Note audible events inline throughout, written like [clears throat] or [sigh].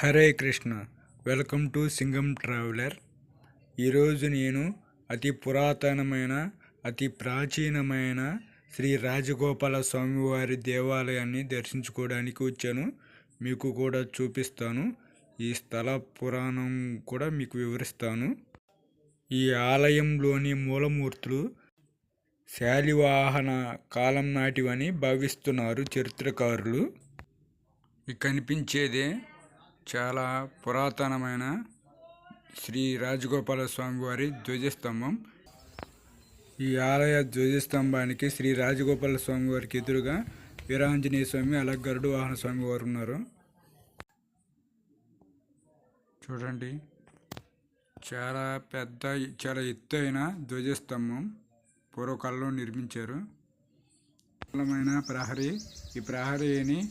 Hare Krishna. Welcome to Singam traveller. ఈరోజు నేను అతి పురాతనమైన అతి ప్రాచీనమైన శ్రీ రాజగోపాల స్వామివారి దేవాలయాన్ని దర్శించుకోవడానికి వచ్చాను. మీకు కూడా చూపిస్తాను. ఈ స్థల పురాణం కూడా మీకు వివరిస్తాను. ఈ ఆలయంలోని మూలమూర్తులు శాలివాహన కాలం నాటివని భావిస్తున్నారు చరిత్రకారులు. కనిపించేదే చాలా పురాతనమైన శ్రీ రాజగోపాల స్వామి వారి ధ్వజస్తంభం. ఈ ఆలయ ధ్వజస్తంభానికి శ్రీ రాజగోపాల స్వామి వారికి ఎదురుగా వీరాంజనేయ స్వామి అలాగే గరుడు వాహన స్వామి వారు ఉన్నారు. చూడండి చాలా పెద్ద చాలా ఎత్తైన ధ్వజస్తంభం పూర్వకాలంలో నిర్మించారు. ప్రహరీ ఈ ప్రహరీని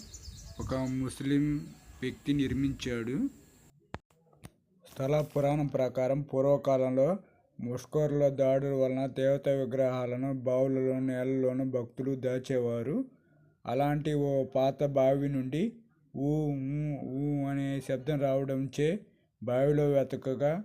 ఒక ముస్లిం వ్యక్తి నిర్మించాడు. స్థల పురాణం ప్రకారం పూర్వకాలంలో ముష్కరుల దాడుల వలన దేవత విగ్రహాలను బావులలో నేలలోను భక్తులు దాచేవారు. అలాంటి ఓ పాత బావి నుండి ఊ ఊ, ఊ అనే శబ్దం రావడంచే బావిలో వెతకగా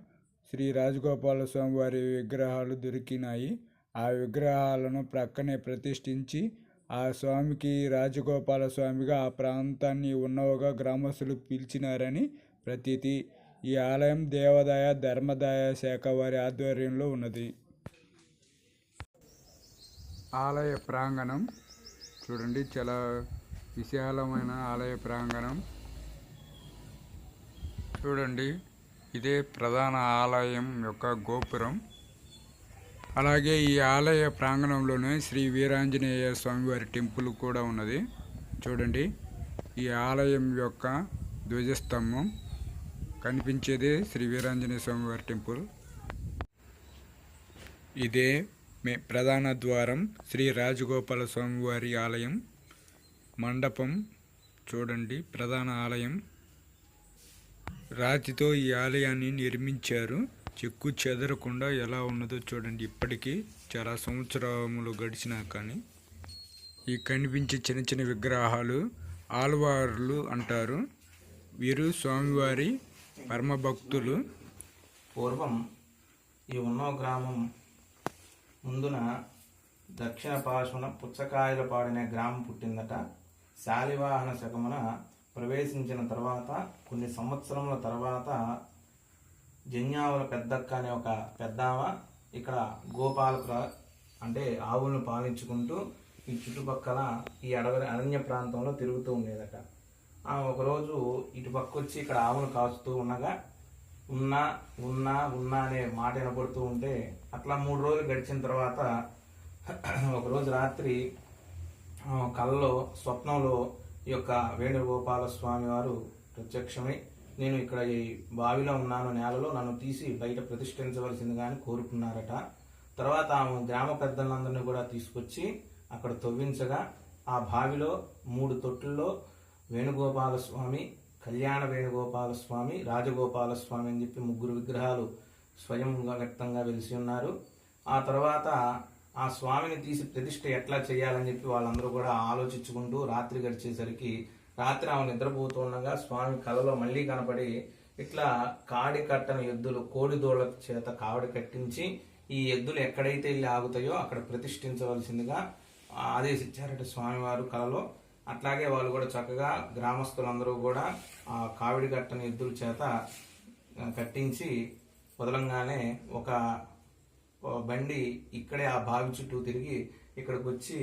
శ్రీ రాజగోపాల స్వామి వారి విగ్రహాలు దొరికినాయి. ఆ విగ్రహాలను ప్రక్కనే ప్రతిష్ఠించి ఆ స్వామికి రాజగోపాల స్వామిగా ఆ ప్రాంతాన్ని ఉన్నవగా గ్రామస్తులు పిలిచినారని ప్రతీతి. ఈ ఆలయం దేవాదాయ ధర్మదాయ శాఖ వారి ఆధ్వర్యంలో ఉన్నది. ఆలయ ప్రాంగణం చూడండి చాలా విశాలమైన ఆలయ ప్రాంగణం. చూడండి ఇదే ప్రధాన ఆలయం యొక్క గోపురం. అలాగే ఈ ఆలయ ప్రాంగణంలోనే శ్రీ వీరాంజనేయ స్వామివారి టెంపుల్ కూడా ఉన్నది. చూడండి ఈ ఆలయం యొక్క ధ్వజస్తంభం కనిపించేది శ్రీ వీరాంజనేయ స్వామివారి టెంపుల్. ఇదే మే ప్రధాన ద్వారం శ్రీ రాజగోపాల స్వామివారి ఆలయం. మండపం చూడండి ప్రధాన ఆలయం. రాతితో ఈ ఆలయాన్ని నిర్మించారు. చెక్కు చెదరకుండా ఎలా ఉన్నదో చూడండి. ఇప్పటికీ చాలా సంవత్సరములు గడిచినా కానీ ఈ కనిపించే చిన్న చిన్న విగ్రహాలు ఆల్వార్లు అంటారు. వీరు స్వామివారి పరమ భక్తులు పూర్వం ఈ ఉన్నో గ్రామం ముందున దక్షిణ పార్శ్వన పుచ్చకాయలు పాడిన గ్రామం పుట్టిందట. శాలివాహన శకమున ప్రవేశించిన తర్వాత కొన్ని సంవత్సరముల తర్వాత జన్యావుల పెద్దక్క అనే ఒక పెద్దామ ఇక్కడ గోపాలకుల అంటే ఆవులను పాలించుకుంటూ ఈ చుట్టుపక్కల ఈ అడవి అరణ్య ప్రాంతంలో తిరుగుతూ ఉండేదట. ఒకరోజు ఇటుపక్క వచ్చి ఇక్కడ ఆవును కాచుతూ ఉండగా ఉన్నా ఉన్నా ఉన్నా అనే మాట వినపడుతూ ఉంటే అట్లా మూడు రోజులు గడిచిన తర్వాత [clears throat] ఒకరోజు రాత్రి కళ్ళలో స్వప్నంలో ఈ యొక్క వేణుగోపాల స్వామి వారు ప్రత్యక్షమై నేను ఇక్కడ ఈ బావిలో ఉన్నాను నేలలో నన్ను తీసి బయట ప్రతిష్ఠించవలసిందిగా అని కోరుకున్నారట. తర్వాత ఆమె గ్రామ పెద్దలందరినీ కూడా తీసుకొచ్చి అక్కడ తవ్వించగా ఆ బావిలో మూడు తొట్టుల్లో వేణుగోపాల స్వామి కళ్యాణ వేణుగోపాల స్వామి రాజగోపాల స్వామి అని చెప్పి ముగ్గురు విగ్రహాలు స్వయంగా వ్యక్తంగా వెలిసి ఉన్నారు. ఆ తర్వాత ఆ స్వామిని తీసి ప్రతిష్ఠ ఎట్లా చేయాలని చెప్పి వాళ్ళందరూ కూడా ఆలోచించుకుంటూ రాత్రి గడిచేసరికి రాత్రి ఆమె నిద్రపోతూ ఉండగా స్వామి కలలో మళ్ళీ కనపడి ఇట్లా కాడి కట్టని ఎద్దులు కోడి దూడల చేత కావడి కట్టించి ఈ ఎద్దులు ఎక్కడైతే వెళ్ళి ఆగుతాయో అక్కడ ప్రతిష్ఠించవలసిందిగా ఆదేశించారట స్వామివారు కలలో. అట్లాగే వాళ్ళు కూడా చక్కగా గ్రామస్తులందరూ కూడా ఆ కావిడి కట్టన ఎద్దుల చేత కట్టించి వదలంగానే ఒక బండి ఇక్కడే ఆ బావి చుట్టూ తిరిగి ఇక్కడికి వచ్చి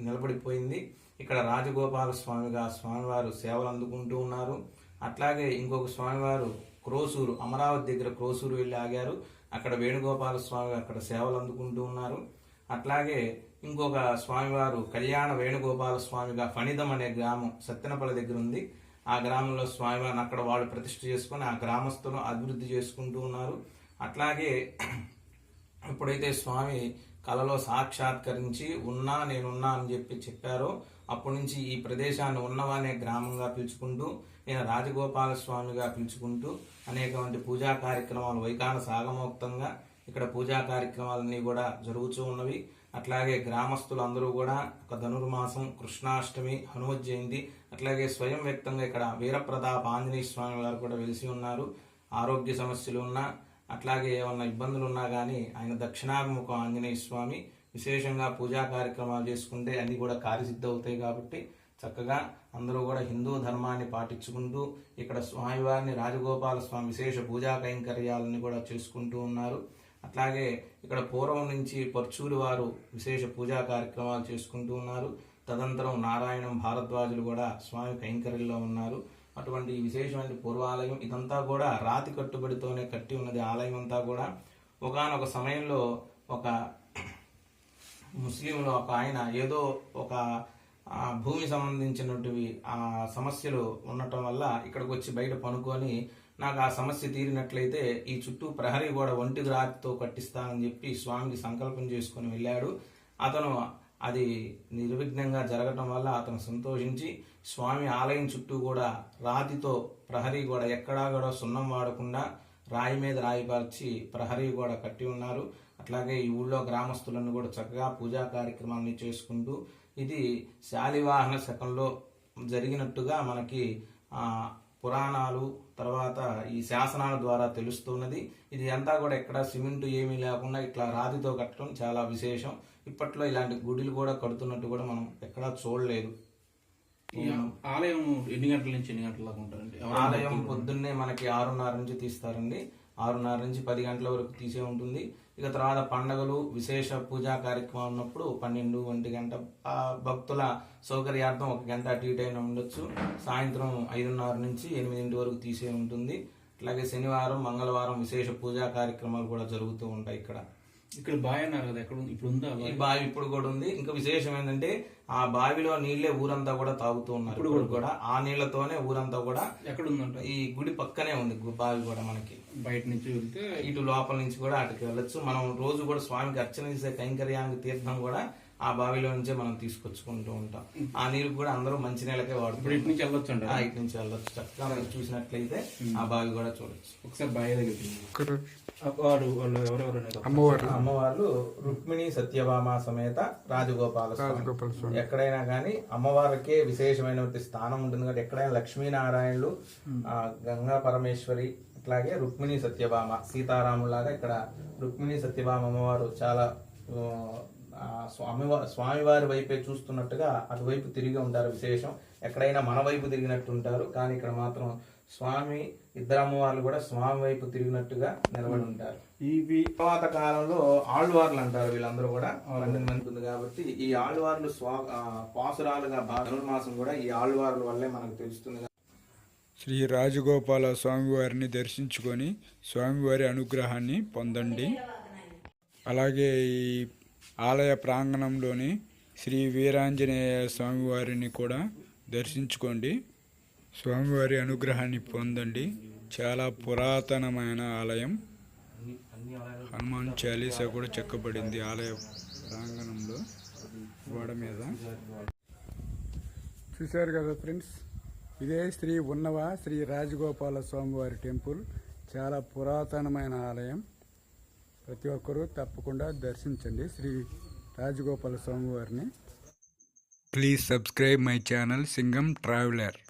నిలబడిపోయింది. ఇక్కడ రాజగోపాల స్వామిగా స్వామివారు సేవలు అందుకుంటూ ఉన్నారు. అట్లాగే ఇంకొక స్వామివారు క్రోసూరు అమరావతి దగ్గర క్రోసూరు వెళ్ళి ఆగారు. అక్కడ వేణుగోపాల స్వామి అక్కడ సేవలు అందుకుంటూ ఉన్నారు. అట్లాగే ఇంకొక స్వామివారు కళ్యాణ వేణుగోపాల స్వామిగా ఫణిదం అనే గ్రామం సత్తెనపల్లి దగ్గర ఉంది. ఆ గ్రామంలో స్వామివారిని అక్కడ వాళ్ళు ప్రతిష్ఠ చేసుకొని ఆ గ్రామస్తులను అభివృద్ధి చేసుకుంటూ ఉన్నారు. అట్లాగే [clears throat] ఎప్పుడైతే స్వామి కలలో సాక్షాత్కరించి ఉన్నా నేనున్నా అని చెప్పి చెప్పారో అప్పటి నుంచి ఈ ప్రదేశాన్ని ఉన్నవానే గ్రామంగా పిలుచుకుంటూ నేను రాజగోపాల స్వామిగా పిలుచుకుంటూ అనేకమంది పూజా కార్యక్రమాలు వైకాన సాగమోక్తంగా ఇక్కడ పూజా కార్యక్రమాలన్నీ కూడా జరుగుతూ ఉన్నవి. అట్లాగే గ్రామస్తులు అందరూ కూడా ఒక ధనుర్మాసం కృష్ణాష్టమి హనుమత్ జయంతి అట్లాగే స్వయం వ్యక్తంగా ఇక్కడ వీరప్రతాప్ ఆంజనేయ స్వామి వారు కూడా వెలిసి ఉన్నారు. ఆరోగ్య సమస్యలు ఉన్నా అట్లాగే ఏమన్నా ఇబ్బందులు ఉన్నా కానీ ఆయన దక్షిణాభిముఖం ఆంజనేయ స్వామి విశేషంగా పూజా కార్యక్రమాలు చేసుకుంటే అన్నీ కూడా కార్యసిద్ధి అవుతాయి కాబట్టి చక్కగా అందరూ కూడా హిందూ ధర్మాన్ని పాటించుకుంటూ ఇక్కడ స్వామివారిని రాజగోపాల స్వామి విశేష పూజా కైంకర్యాలని కూడా చేసుకుంటూ ఉన్నారు. అట్లాగే ఇక్కడ పూర్వం నుంచి పర్చూరి వారు విశేష పూజా కార్యక్రమాలు చేసుకుంటూ ఉన్నారు. తదంతరం నారాయణం భారద్వాజులు కూడా స్వామి కైంకర్యంలో ఉన్నారు. అటువంటి విశేషమైన పూర్వాలయం ఇదంతా కూడా రాతి కట్టుబడితోనే కట్టి ఉన్నది. ఆలయం అంతా కూడా ఒకానొక సమయంలో ఒక ముస్లింలు ఒక ఆయన ఏదో ఒక భూమి సంబంధించినటువంటి ఆ సమస్యలు ఉండటం వల్ల ఇక్కడికి వచ్చి బయట పనుకొని నాకు ఆ సమస్య తీరినట్లయితే ఈ చుట్టూ ప్రహరీ కూడా ఒంటి రాతితో కట్టిస్తానని చెప్పి స్వామికి సంకల్పం చేసుకొని వెళ్ళాడు. అతను అది నిర్విఘ్నంగా జరగటం వల్ల అతను సంతోషించి స్వామి ఆలయం చుట్టూ కూడా రాతితో ప్రహరీ గోడ ఎక్కడా కూడా సున్నం వాడకుండా రాయి మీద రాయి పరిచి ప్రహరీ గోడ కట్టి ఉన్నారు. అట్లాగే ఈ ఊళ్ళో గ్రామస్తులను కూడా చక్కగా పూజా కార్యక్రమాన్ని చేసుకుంటూ ఇది శాలివాహన శకంలో జరిగినట్టుగా మనకి పురాణాలు తర్వాత ఈ శాసనాల ద్వారా తెలుస్తున్నది. ఇది అంతా కూడా ఎక్కడ సిమెంట్ ఏమీ లేకుండా ఇట్లా రాతితో కట్టడం చాలా విశేషం. ఇప్పట్లో ఇలాంటి గుడిలు కూడా కడుతున్నట్టు కూడా మనం ఎక్కడా చూడలేదు. ఆలయం ఎన్ని గంటల నుంచి ఎన్ని గంటల దాకా ఉంటారండి? ఆలయం పొద్దున్నే మనకి ఆరున్నర నుంచి తీస్తారండి. ఆరున్నర నుంచి పది గంటల వరకు తీసే ఉంటుంది. ఇక తర్వాత పండగలు విశేష పూజా కార్యక్రమం ఉన్నప్పుడు పన్నెండు ఒంటి గంట భక్తుల సౌకర్యార్థం ఒక గంట అటు ఇటు అయినా ఉండొచ్చు. సాయంత్రం ఐదున్నర నుంచి ఎనిమిదింటి వరకు తీసే ఉంటుంది. అట్లాగే శనివారం మంగళవారం విశేష పూజా కార్యక్రమాలు కూడా జరుగుతూ ఉంటాయి ఇక్కడ. ఇక్కడ బాయ్ అన్నారు కదా ఎక్కడ? ఇప్పుడు ఉందా ఈ? బావి? ఇప్పుడు కూడా ఉంది. ఇంకా విశేషం ఏంటంటే ఆ బావిలో నీళ్ళే ఊరంతా కూడా తాగుతూ ఉన్నారు ఇప్పుడు కూడా ఆ నీళ్ళతోనే ఊరంతా కూడా ఎక్కడ ఉందంట ఈ గుడి పక్కనే ఉంది బావి కూడా మనకి. బయట నుంచి వెళ్తే ఇటు లోపల నుంచి కూడా అటుకి వెళ్ళొచ్చు. మనం రోజు కూడా స్వామికి అర్చన చేసే కైంకర్యానికి తీర్థం కూడా ఆ బావిలో నుంచే మనం తీసుకొచ్చుకుంటూ ఉంటాం. ఆ నీరు కూడా అందరూ మంచి నీళ్ళకే ఇప్పుడు వాడుతాం ఇటు నుంచి వెళ్ళొచ్చు ఇటు నుంచి వెళ్ళొచ్చు. చక్కగా చూసినట్లయితే ఆ బావి కూడా చూడొచ్చు. ఒకసారి బాయ్ దగ్గరికి ఇక్కడ వాడు వాళ్ళు ఎవరెవరు అనేది అమ్మవారు. అమ్మవార్లు రుక్మిణి సత్యభామ సమేత రాజగోపాల స్వామి. రాజగోపాల స్వామి. ఎక్కడైనా కానీ అమ్మవారికే విశేషమైనటువంటి స్థానం ఉంటుంది కాబట్టి ఎక్కడైనా లక్ష్మీనారాయణులు ఆ, గంగా పరమేశ్వరి అట్లాగే రుక్మిణి సత్యభామ సీతారాములాగా ఇక్కడ రుక్మిణి సత్యభామ అమ్మవారు చాలా స్వామివారి స్వామివారి వైపే చూస్తున్నట్టుగా అటువైపు తిరిగి ఉంటారు విశేషం. ఎక్కడైనా మన వైపు తిరిగినట్టు ఉంటారు. కానీ ఇక్కడ మాత్రం స్వామి ఇద్దరు అమ్మవార్లు కూడా స్వామి వైపు తిరిగినట్టుగా నిలబడి ఉంటారు. ఇవి తర్వాత కాలంలో ఆళ్వార్లు అంటారు వీళ్ళందరూ కూడా పన్నెండు మంది ఉంది కాబట్టి ఈ ఆళ్వార్లు స్వా పాసురాలుగా ధనుర్మాసం కూడా ఈ ఆళ్వార్ల వల్లే మనకు తెలుస్తుంది శ్రీ రాజగోపాల స్వామివారిని దర్శించుకొని స్వామివారి అనుగ్రహాన్ని పొందండి. అలాగే ఈ ఆలయ ప్రాంగణంలోని శ్రీ వీరాంజనేయ స్వామివారిని కూడా దర్శించుకోండి. స్వామివారి అనుగ్రహాన్ని పొందండి. చాలా పురాతనమైన ఆలయం. హనుమాన్ చాలీసా కూడా చెక్కబడింది ఆలయ ప్రాంగణంలో గోడ మీద. చూశారు కదా ఫ్రెండ్స్? ఇదే శ్రీ ఉన్నవ శ్రీ రాజగోపాల స్వామివారి టెంపుల్. చాలా పురాతనమైన ఆలయం. ప్రతి ఒక్కరూ తప్పకుండా దర్శించండి శ్రీ రాజగోపాల స్వామివారిని. Please subscribe my channel Singam traveller.